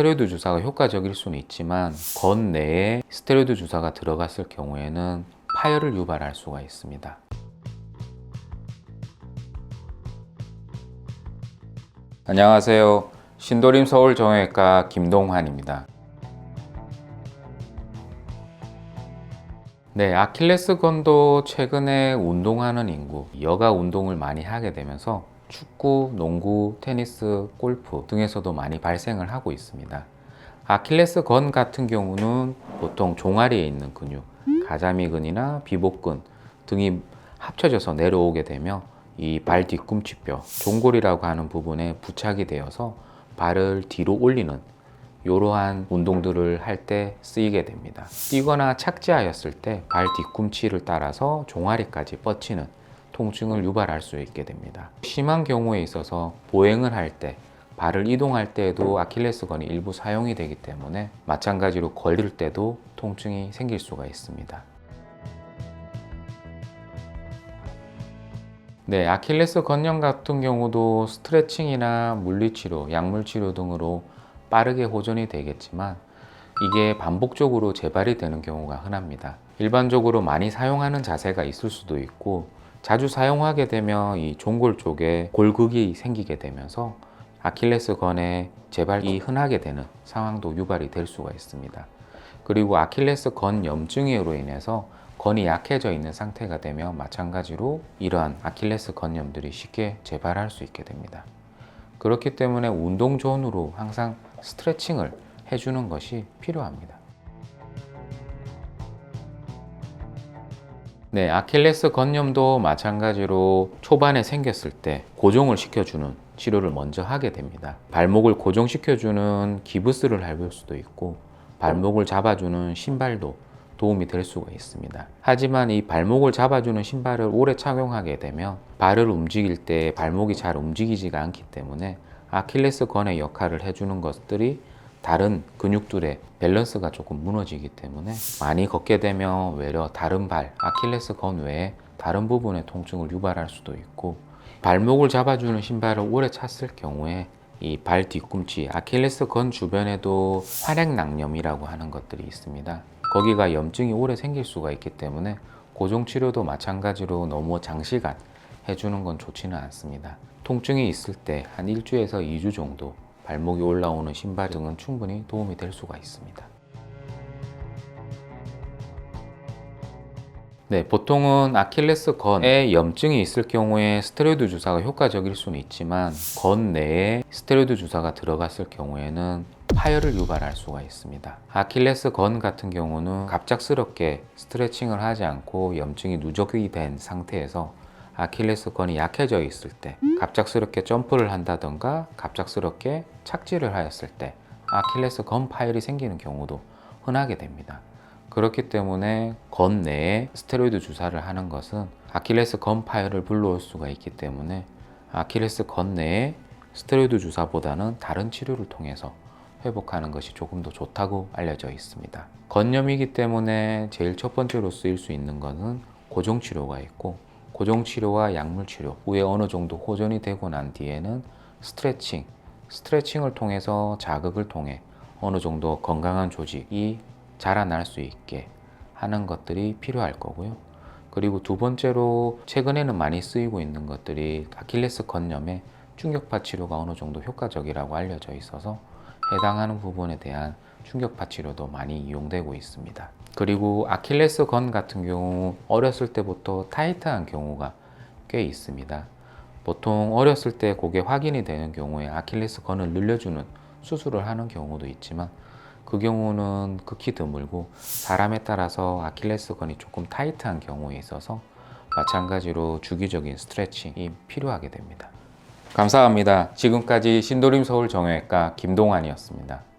스테로이드 주사가 효과적일 수는 있지만 건 내에 스테로이드 주사가 들어갔을 경우에는 파열을 유발할 수가 있습니다. 안녕하세요. 신도림 서울 정형외과 김동환입니다. 네, 아킬레스건도 최근에 운동하는 인구, 여가 운동을 많이 하게 되면서 축구, 농구, 테니스, 골프 등에서도 많이 발생을 하고 있습니다. 아킬레스건 같은 경우는 보통 종아리에 있는 근육, 가자미근이나 비복근 등이 합쳐져서 내려오게 되며 이 발 뒤꿈치뼈, 종골이라고 하는 부분에 부착이 되어서 발을 뒤로 올리는 이러한 운동들을 할 때 쓰이게 됩니다. 뛰거나 착지하였을 때 발 뒤꿈치를 따라서 종아리까지 뻗치는 통증을 유발할 수 있게 됩니다. 심한 경우에 있어서 보행을 할 때, 발을 이동할 때에도 아킬레스건이 일부 사용이 되기 때문에 마찬가지로 걸을 때도 통증이 생길 수가 있습니다. 네, 아킬레스 건염 같은 경우도 스트레칭이나 물리치료, 약물치료 등으로 빠르게 호전이 되겠지만 이게 반복적으로 재발이 되는 경우가 흔합니다. 일반적으로 많이 사용하는 자세가 있을 수도 있고 자주 사용하게 되면 이 종골 쪽에 골극이 생기게 되면서 아킬레스건에 재발이 흔하게 되는 상황도 유발이 될 수가 있습니다. 그리고 아킬레스건 염증으로 인해서 건이 약해져 있는 상태가 되면 마찬가지로 이러한 아킬레스 건염들이 쉽게 재발할 수 있게 됩니다. 그렇기 때문에 운동 전후로 항상 스트레칭을 해주는 것이 필요합니다. 네, 아킬레스 건염도 마찬가지로 초반에 생겼을 때 고정을 시켜주는 치료를 먼저 하게 됩니다. 발목을 고정시켜주는 기부스를 밟을 수도 있고 발목을 잡아주는 신발도 도움이 될 수가 있습니다. 하지만 이 발목을 잡아주는 신발을 오래 착용하게 되면 발을 움직일 때 발목이 잘 움직이지가 않기 때문에 아킬레스 건의 역할을 해주는 것들이 다른 근육들의 밸런스가 조금 무너지기 때문에 많이 걷게 되면 외려 다른 발, 아킬레스 건 외에 다른 부분의 통증을 유발할 수도 있고 발목을 잡아주는 신발을 오래 찼을 경우에 이 발 뒤꿈치, 아킬레스 건 주변에도 활액낭염이라고 하는 것들이 있습니다. 거기가 염증이 오래 생길 수가 있기 때문에 고정 치료도 마찬가지로 너무 장시간 해주는 건 좋지는 않습니다. 통증이 있을 때 한 일주에서 2주 정도 발목이 올라오는 신발 등은 충분히 도움이 될 수가 있습니다. 네, 보통은 아킬레스 건에 염증이 있을 경우에 스테로이드 주사가 효과적일 수는 있지만 건 내에 스테로이드 주사가 들어갔을 경우에는 파열을 유발할 수가 있습니다. 아킬레스 건 같은 경우는 갑작스럽게 스트레칭을 하지 않고 염증이 누적이 된 상태에서 아킬레스 건이 약해져 있을 때 갑작스럽게 점프를 한다던가 갑작스럽게 착지를 하였을 때 아킬레스 건 파열이 생기는 경우도 흔하게 됩니다. 그렇기 때문에 건 내에 스테로이드 주사를 하는 것은 아킬레스 건 파열을 불러올 수가 있기 때문에 아킬레스 건 내에 스테로이드 주사보다는 다른 치료를 통해서 회복하는 것이 조금 더 좋다고 알려져 있습니다. 건염이기 때문에 제일 첫 번째로 쓰일 수 있는 것은 고정 치료가 있고 고정 치료와 약물 치료 후에 어느 정도 호전이 되고 난 뒤에는 스트레칭, 스트레칭을 통해서 자극을 통해 어느 정도 건강한 조직이 자라날 수 있게 하는 것들이 필요할 거고요. 그리고 두 번째로 최근에는 많이 쓰이고 있는 것들이 아킬레스 건염의 충격파 치료가 어느 정도 효과적이라고 알려져 있어서 해당하는 부분에 대한 충격파 치료도 많이 이용되고 있습니다. 그리고 아킬레스 건 같은 경우 어렸을 때부터 타이트한 경우가 꽤 있습니다. 보통 어렸을 때 그게 확인이 되는 경우에 아킬레스 건을 늘려주는 수술을 하는 경우도 있지만 그 경우는 극히 드물고 사람에 따라서 아킬레스건이 조금 타이트한 경우에 있어서 마찬가지로 주기적인 스트레칭이 필요하게 됩니다. 감사합니다. 지금까지 신도림 서울 정형외과 김동환이었습니다.